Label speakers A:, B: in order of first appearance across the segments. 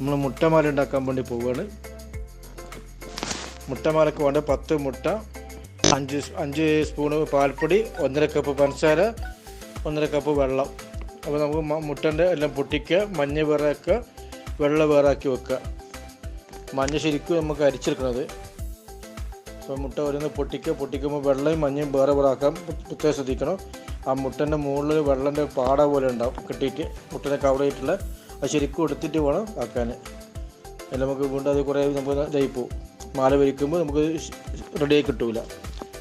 A: നമ്മൾ മുട്ടമാല ഉണ്ടാക്കാൻ വേണ്ടി പോവുകയാണ് മുട്ടമാലക്ക് വേണ്ട പത്ത് മുട്ട അഞ്ച് അഞ്ച് സ്പൂണ് പാൽപ്പൊടി ഒന്നര കപ്പ് പഞ്ചസാര ഒന്നര കപ്പ് വെള്ളം. അപ്പോൾ നമുക്ക് മുട്ടന്റെ എല്ലാം പൊട്ടിക്കുക മഞ്ഞ വേറാക്കുക വെള്ളം വേറാക്കി വെക്കുക. മഞ്ഞ ശരിക്കും നമുക്ക് അരിച്ചെടുക്കണത്. അപ്പോൾ മുട്ട ഓരോന്ന് പൊട്ടിക്കുക പൊട്ടിക്കുമ്പോൾ വെള്ളയും മഞ്ഞയും വേറെ വേറാക്കാൻ പ്രത്യേകം ശ്രദ്ധിക്കണം. ആ മുട്ടന്റെ മുകളിൽ വെള്ളന്റെ പാട പോലെ ഉണ്ടാവും കിട്ടിയിട്ട് മുട്ടനെ കവർ ചെയ്തിട്ടുള്ള അത് ശരിക്കും എടുത്തിട്ട് വേണം ആക്കാൻ. അല്ല നമുക്ക് വീണ്ടും അത് കുറേ നമുക്ക് ഇതായി പോകും മാല വരിക്കുമ്പോൾ നമുക്ക് റെഡിയായി കിട്ടൂല.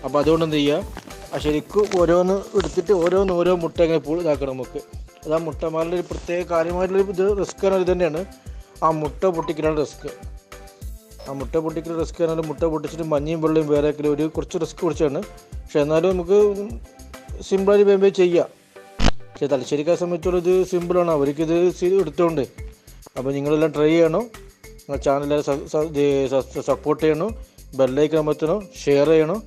A: അപ്പോൾ അതുകൊണ്ട് എന്ത് ചെയ്യുക ആ ശരിക്കും ഓരോന്ന് എടുത്തിട്ട് ഓരോന്ന് ഓരോ മുട്ട ഇങ്ങനെ പൂ ഇതാക്കണം നമുക്ക്. അത് ആ മുട്ടമാലിന്റെ ഒരു പ്രത്യേക കാര്യമായിട്ടുള്ള ഇത് റിസ്ക് എന്നൊരു തന്നെയാണ്. ആ മുട്ട പൊട്ടിക്കലാണ് റിസ്ക് ആ മുട്ട പൊട്ടിക്കൽ റിസ്ക് പറഞ്ഞാൽ മുട്ട പൊട്ടിച്ചിട്ട് മഞ്ഞയും വെള്ളയും വേറെ ഒരു കുറച്ച് റിസ്ക് കുറച്ചാണ് പക്ഷെ എന്നാലും നമുക്ക് സിമ്പിളായിട്ട് വേമ്പേ ചെയ്യാം. പക്ഷേ തലശ്ശേരിക്കാരെ സംബന്ധിച്ചോളം ഇത് സിമ്പിളാണ്. അവർക്കിത് എടുത്തോണ്ട്. അപ്പോൾ നിങ്ങളെല്ലാം ട്രൈ ചെയ്യണം. നിങ്ങളുടെ ചാനലെല്ലാം സപ്പോർട്ട് ചെയ്യണം. ബെല്ലൈക്കൻ അമർത്തണം. ഷെയർ ചെയ്യണം.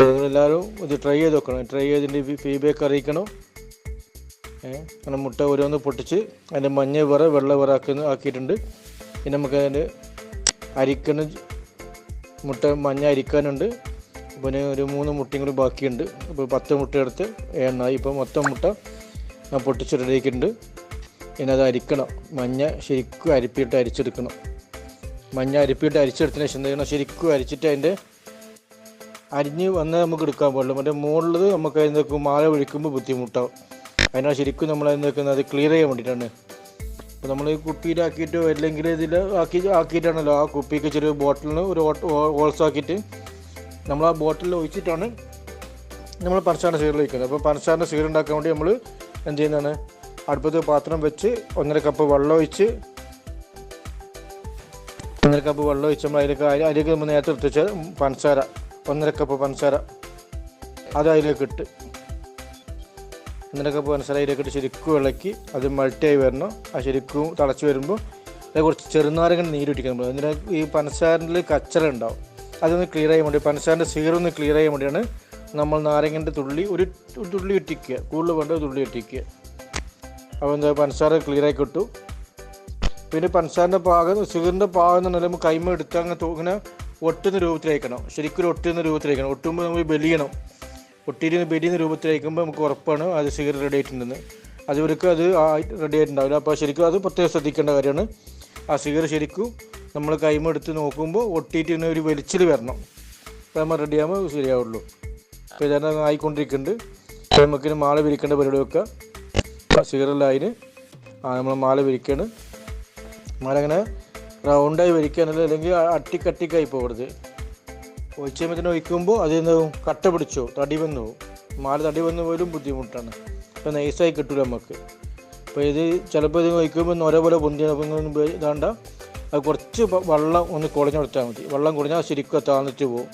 A: നിങ്ങളെല്ലാവരും ഇത് ട്രൈ ചെയ്ത് നോക്കണം. ട്രൈ ചെയ്തിന്റെ ഫീഡ്ബാക്ക് അറിയിക്കണം. അങ്ങനെ മുട്ട ഓരോന്ന് പൊട്ടിച്ച് അതിന്റെ മഞ്ഞ വേറെ വെള്ള വേറെ ആക്കുന്ന ആക്കിയിട്ടുണ്ട്. പിന്നെ നമുക്ക് അതിന്റെ അരിക്കണ മുട്ട മഞ്ഞ അരിക്കാനുണ്ട്. പിന്നെ ഒരു മൂന്ന് മുട്ടയും കൂടി ബാക്കിയുണ്ട്. അപ്പോൾ പത്ത് മുട്ട എടുത്ത് എണ്ണായി. ഇപ്പോൾ മൊത്തം മുട്ട ഞാൻ പൊട്ടിച്ച് റെഡിയാക്കിയിട്ടുണ്ട് ഇനി അത് അരിക്കണം. മഞ്ഞ ശരിക്കും അരിപ്പിയിട്ട് അരിച്ചെടുക്കണം. മഞ്ഞ അരിപ്പിയിട്ട് അരിച്ചെടുത്തതിന് ശേഷം ചെയ്യണം? ശരിക്കും അരിച്ചിട്ട് അതിന്റെ അരിഞ്ഞ് വന്നാൽ നമുക്ക് എടുക്കാൻ പാടില്ല. മറ്റേ മുകളിൽ നമുക്ക് അതിനൊക്കെ മാല ഒഴിക്കുമ്പോൾ ബുദ്ധിമുട്ടാവും. അതിനാൽ ശരിക്കും നമ്മൾ അതിൽ നിൽക്കുന്നത് അത് ക്ലിയർ ചെയ്യാൻ വേണ്ടിയിട്ടാണ്. അപ്പോൾ നമ്മൾ കുപ്പിയിലാക്കിയിട്ടോ അല്ലെങ്കിൽ ഇതിൽ ആക്കി ആക്കിയിട്ടാണല്ലോ ആ കുപ്പിക്ക് ചെറിയ ബോട്ടിലിന് ഒരു ഹോൾസ് ആക്കിയിട്ട് നമ്മൾ ആ ബോട്ടിലിൽ ഒഴിച്ചിട്ടാണ് നമ്മൾ പനസാറിന്റെ സീറിൽ വയ്ക്കുന്നത് അപ്പോൾ പനസാറിന്റെ സീർ ഉണ്ടാക്കാൻ വേണ്ടി നമ്മൾ എന്ത് ചെയ്യുന്നതാണ്? അടുപ്പത്ത് പാത്രം വെച്ച് ഒന്നര കപ്പ് വെള്ളം ഒഴിച്ച് ഒന്നര കപ്പ് വെള്ളം ഒഴിച്ച് നമ്മൾ അതിലേക്ക് അതിലേക്ക് നമ്മൾ നേരത്തെ എത്തിച്ച പഞ്ചസാര ഒന്നര കപ്പ് പഞ്ചസാര അത് അതിലേക്ക് ഇട്ട് ഒന്നര കപ്പ് പഞ്ചസാര അതിലേക്ക് ഇട്ട് ശരിക്കും ഇളക്കി അത് മൾട്ടിയായി വരണം. ആ ശരിക്കും തിളച്ച് വരുമ്പോൾ കുറച്ച് ചെറുനാരങ്ങ നീരൊട്ടിക്കാൻ നമ്മൾ അതിന് ഈ പഞ്ചസാരയിൽ കച്ചറ ഉണ്ടാവും. അതൊന്ന് ക്ലിയർ ചെയ്യാൻ വേണ്ടി പഞ്ചസാരന്റെ സീറൊന്ന് ക്ലിയർ ചെയ്യാൻ വേണ്ടിയാണ് നമ്മൾ നാരങ്ങന്റെ തുള്ളി ഒരു തുള്ളി ഒറ്റിക്കുക. കൂടുതൽ വേണ്ട തുള്ളി ഒറ്റിക്കുക. അപ്പോൾ എന്താ പഞ്ചസാര ക്ലിയർ ആയി കിട്ടും പിന്നെ പഞ്ചസാരന്റെ പാകം ഷുഗറിന്റെ പാകം എന്ന് പറഞ്ഞാൽ നമ്മൾ കൈമ അങ്ങനെ ഇങ്ങനെ ഒട്ടുന്ന രൂപത്തിലയക്കണം ശരിക്കും ഒട്ടുന്ന രൂപത്തിലയക്കണം ഒട്ടുമ്പോൾ നമ്മൾ ബലിയണം. ഒട്ടിയിരുന്ന് ബലിയുന്ന രൂപത്തിലയക്കുമ്പോൾ നമുക്ക് ഉറപ്പാണ് അത് ഷുഗർ റെഡി ആയിട്ടുണ്ടെന്ന്. അതുവരെക്കും അത് റെഡി ആയിട്ടുണ്ടാവില്ല. അപ്പോൾ ശരിക്കും അത് പ്രത്യേകം ശ്രദ്ധിക്കേണ്ട കാര്യമാണ്. ആ ഷുഗർ ശരിക്കും നമ്മൾ കൈമെടുത്ത് നോക്കുമ്പോൾ ഒട്ടിയിട്ട് ഇങ്ങനെ ഒരു വലിച്ചിൽ വരണം. അപ്പോൾ നമ്മൾ റെഡി ആകുമ്പോൾ ശരിയാവുള്ളൂ. അപ്പോൾ ഇതെല്ലാം ആയിക്കൊണ്ടിരിക്കുന്നുണ്ട്. അപ്പോൾ നമുക്കിന് മാല വിരിക്കേണ്ട പരിപാടി വെക്കുക ഷുഗറിലായതിന് ആ നമ്മൾ മാല വിരിക്കുകയാണ് മാല അങ്ങനെ റൗണ്ടായി വരിക്കാനല്ല അല്ലെങ്കിൽ അട്ടിക്കട്ടിക്കായി പോകരുത്. ഒഴിച്ച് കഴിയുമ്പോൾ ഒഴിക്കുമ്പോൾ അതിൽ നിന്ന് കട്ട പിടിച്ചോ തടി വന്നു മാല തടി വന്നു പോലും ബുദ്ധിമുട്ടാണ്. അപ്പോൾ നൈസായി കിട്ടില്ല നമുക്ക് അപ്പോൾ ഇത് ചിലപ്പോൾ ഇത് ഒഴിക്കുമ്പോൾ നൊര പോലെ പൊന്തി അപ്പോൾ ഇതാണ്ട. അത് കുറച്ച് വെള്ളം ഒന്ന് കുളഞ്ഞ് കൊടുത്താൽ മതി. വെള്ളം കുളഞ്ഞാൽ ശരിക്കും താന്നിട്ട് പോകും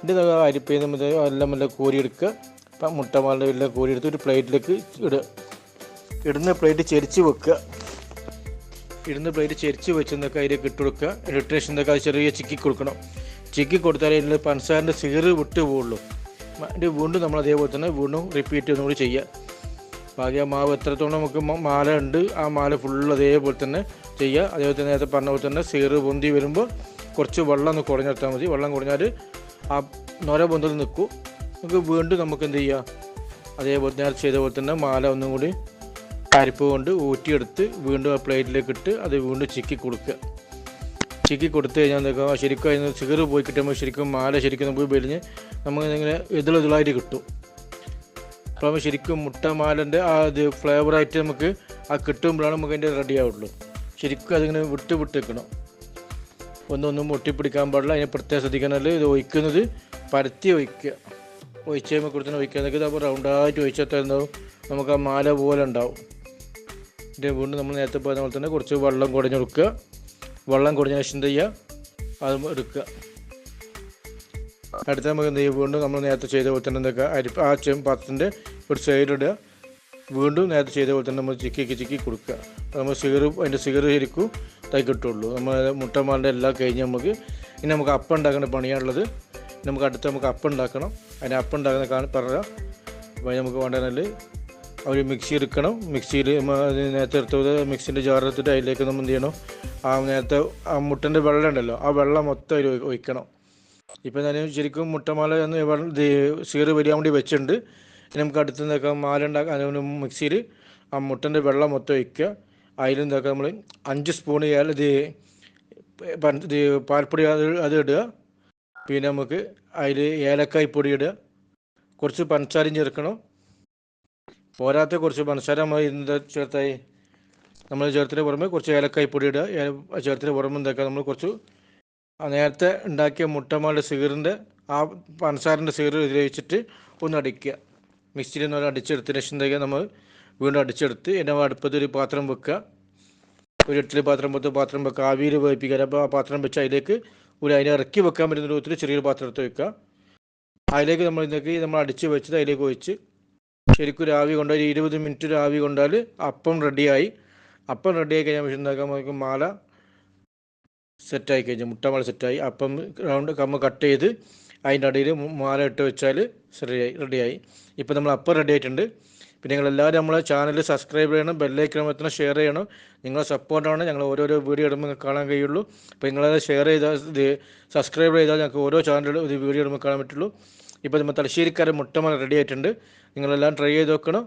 A: എന്നിട്ട് ഇത് അരിപ്പയിൽ നിന്ന് എല്ലാം എല്ലാം കോരിയെടുക്കുക ഇപ്പം മുട്ടമാലിന്റെ എല്ലാം കോരിയെടുത്ത് ഒരു പ്ലേറ്റിലേക്ക് ഇടുക ഇടുന്ന പ്ലേറ്റ് ചെരിച്ച് വെക്കുക ഇടുന്ന പ്ലേറ്റ് ചെരിച്ച് വെച്ചെന്നൊക്കെ അതിലേക്ക് ഇട്ട് കൊടുക്കുക ഇലക്ട്രീഷൻ എന്നൊക്കെ അത് ചെറിയ ചിക്കി കൊടുക്കണം. ചിക്കി കൊടുത്താലേ ഇതിൽ പഞ്ചസാരന്റെ സീറ് വിട്ട് പോവുള്ളൂ. അതിന്റെ വീണ്ടും നമ്മൾ അതേപോലെ തന്നെ വീണ്ടും റിപ്പീറ്റ് ഒന്നുകൂടി ചെയ്യുക ബാക്കി ആ മാവ് എത്രത്തോളം നമുക്ക് മാല ഉണ്ട് ആ മാല ഫുൾ അതേപോലെ തന്നെ ചെയ്യുക അതേപോലെ തന്നെ നേരത്തെ പറഞ്ഞ പോലെ തന്നെ സീറ് പൊന്തി വരുമ്പോൾ കുറച്ച് വെള്ളം ഒന്ന് കുടഞ്ഞെടുത്താൽ മതി. വെള്ളം കുറഞ്ഞാൽ ആ നൊര പൊന്തൽ നിൽക്കും. നമുക്ക് വീണ്ടും നമുക്ക് എന്ത് ചെയ്യുക അതേപോലെ നേരത്തെ ചെയ്ത പോലെ തന്നെ മാല ഒന്നും കൂടി പരിപ്പ് കൊണ്ട് ഊറ്റിയെടുത്ത് വീണ്ടും ആ പ്ലേറ്റിലേക്ക് ഇട്ട് അത് വീണ്ടും ചിക്കി കൊടുക്കുക. ചിക്കി കൊടുത്തു കഴിഞ്ഞാൽ എന്താ ശരിക്കും അതിന് സീറ് പോയി കിട്ടുമ്പോൾ ശരിക്കും മാല ശരിക്കും നമുക്ക് വെളിഞ്ഞ് നമുക്ക് ഇങ്ങനെ ഇതിളിതിളായിട്ട് കിട്ടും. അപ്പോൾ ശരിക്കും മുട്ട മാലന്റെ ആ ഇത് ഫ്ലേവറായിട്ട് നമുക്ക് ആ കിട്ടുമ്പോഴാണ് നമുക്ക് അതിന്റെ റെഡി ആവുള്ളൂ. ശരിക്കും അതിങ്ങനെ വിട്ട് വിട്ട് വെക്കണം ഒന്നൊന്നും ഒട്ടിപ്പിടിക്കാൻ പാടില്ല. അതിനെ പ്രത്യേകം ശ്രദ്ധിക്കണമെങ്കിൽ ഇത് ഒഴിക്കുന്നത്. പരത്തി ഒഴിക്കുക. ഒഴിച്ച് കഴിയുമ്പോൾ കൊടുത്തിന് ഒഴിക്കുക. എന്നൊക്കെ അപ്പോൾ റൗണ്ടായിട്ട് ഒഴിച്ചാൽ നമുക്ക് ആ മാല പോലെ ഉണ്ടാവും. ഇതിന്റെ വീണ്ടും നമ്മൾ നേരത്തെ പോയതുപോലെ പോലെ തന്നെ കുറച്ച് വെള്ളം കുടഞ്ഞെടുക്കുക വെള്ളം കുടഞ്ഞ ശേഷം ചെയ്യുക? അത് എടുക്കുക. അടുത്ത നമുക്ക് എന്ത് ചെയ്യും? വീണ്ടും നമ്മൾ നേരത്തെ ചെയ്ത പോലെ തന്നെ എന്തൊക്കെ? അരി ആ പാത്രത്തിന്റെ ഒരു സൈഡിടുക വീണ്ടും നേരത്തെ ചെയ്ത പോലെ തന്നെ നമ്മൾ ചിക്കി ചിക്കി കൊടുക്കുക. അപ്പോൾ നമ്മൾ സിഗർ അതിന്റെ സിഗർ ശരിക്കും തൈ കിട്ടുള്ളൂ നമ്മൾ മുട്ടമാലിന്റെ എല്ലാം കഴിഞ്ഞ് നമുക്ക് ഇനി നമുക്ക് അപ്പം ഉണ്ടാക്കേണ്ട പണിയാണുള്ളത്. നമുക്ക് അടുത്ത് നമുക്ക് അപ്പം ഉണ്ടാക്കണം. അതിന് അപ്പം ഉണ്ടാക്കുന്ന കാണാൻ പറയാം അപ്പോൾ നമുക്ക് വേണ്ടതിനാൽ അവർ മിക്സി എടുക്കണം. മിക്സിയിൽ നേരത്തെ എടുത്തത് മിക്സിന്റെ ജാർ എടുത്തിട്ട് അതിലേക്ക് നമ്മൾ എന്ത് ചെയ്യണം? ആ നേരത്തെ ആ മുട്ടന്റെ വെള്ളം ഉണ്ടല്ലോ ആ വെള്ളം മൊത്തം ഒഴിക്കണം. ഇപ്പം ഞാൻ ശരിക്കും മുട്ടമാല എന്ന് സീറ് വരിയാൻ വേണ്ടി വെച്ചിട്ടുണ്ട്. നമുക്ക് അടുത്ത് നിന്നൊക്കെ മാല ഉണ്ടാക്കാൻ മിക്സിയിൽ ആ മുട്ടന്റെ വെള്ളം മൊത്തം ഒഴിക്കുക. അതിൽ നിന്നൊക്കെ നമ്മൾ അഞ്ച് സ്പൂൺ ഏല ഇത് പാൽപ്പൊടി അത് അത് ഇടുക. പിന്നെ നമുക്ക് അതിൽ ഏലക്കായ് പൊടി ഇടുക. കുറച്ച് പഞ്ചസാരയും ചേർക്കണം. പോരാത്ത കുറച്ച് പഞ്ചസാര നമ്മൾ ഇതിന്റെ ചേർത്തായി. നമ്മൾ ചേർത്തിന് പുറമെ കുറച്ച് ഏലക്കായ് പൊടി ഇടുക. ചേർത്തിന് പുറമെ എന്തൊക്കെ നമ്മൾ കുറച്ച് നേരത്തെ ഉണ്ടാക്കിയ മുട്ടമാളുടെ സീറിന്റെ ആ പഞ്ചസാരന്റെ സീറ് ഉപയോഗിച്ചിട്ട് ഒന്ന് അടിക്കുക. മിക്സിയിൽ നിന്ന് അടിച്ചെടുത്തതിന് ശേഷം നമ്മൾ വീണ്ടും അടിച്ചെടുത്ത് എന്റെ അടുപ്പത്ത് ഒരു പാത്രം വെക്കുക. ഒരു ഇഡ്ഡലി പാത്രം പോലത്തെ പാത്രം വെക്കുക. ആവിയിൽ വേവിപ്പിക്കുക. അപ്പോൾ ആ പാത്രം വെച്ച് അതിലേക്ക് ഒരു അതിനെ ഇറക്കി വെക്കാൻ പറ്റുന്ന രൂപത്തിൽ ചെറിയൊരു പാത്രം എടുത്ത് വെക്കുക. അതിലേക്ക് നമ്മൾ ഇതൊക്കെ നമ്മൾ അടിച്ച് വെച്ചത് അതിലേക്ക് ഒഴിച്ച് ശരിക്കും ഒരു ആവി കൊണ്ടാൽ ഇരുപത് മിനിറ്റ് ഒരു ആവി കൊണ്ടാൽ അപ്പം റെഡിയായി അപ്പം റെഡിയായി കഴിഞ്ഞാൽ എന്താക്കാൻ നമുക്ക് മാല സെറ്റായി കഴിഞ്ഞു. മുട്ടമാല സെറ്റായി. അപ്പം റൗണ്ട് കമ്മ കട്ട് ചെയ്ത് അതിന്റെ അടിയിൽ മാല ഇട്ട് വെച്ചാൽ റെഡിയായി റെഡിയായി. ഇപ്പം നമ്മൾ അപ്പം റെഡി ആയിട്ടുണ്ട്. പിന്നെ നിങ്ങൾ എല്ലാവരും നമ്മളെ ചാനൽ സബ്സ്ക്രൈബ് ചെയ്യണം ബെല്ലൈക്രമത്തിന് ഷെയർ ചെയ്യണം. നിങ്ങളെ സപ്പോർട്ടാണ് ഞങ്ങൾ ഓരോരോ വീഡിയോ ഇടുമ്പോൾ കാണാൻ കഴിയുള്ളൂ. അപ്പോൾ നിങ്ങളത് ഷെയർ ചെയ്താൽ ഇത് സബ്സ്ക്രൈബ് ചെയ്താൽ ഞങ്ങൾക്ക് ഓരോ ചാനലിലും ഇത് വീഡിയോ ഇടുമ്പോൾ കാണാൻ പറ്റുള്ളൂ. ഇപ്പോൾ നമ്മൾ തലശ്ശേരിക്കാരൻ മുട്ടമല റെഡി ആയിട്ടുണ്ട്. നിങ്ങളെല്ലാം ട്രൈ ചെയ്ത് നോക്കണം.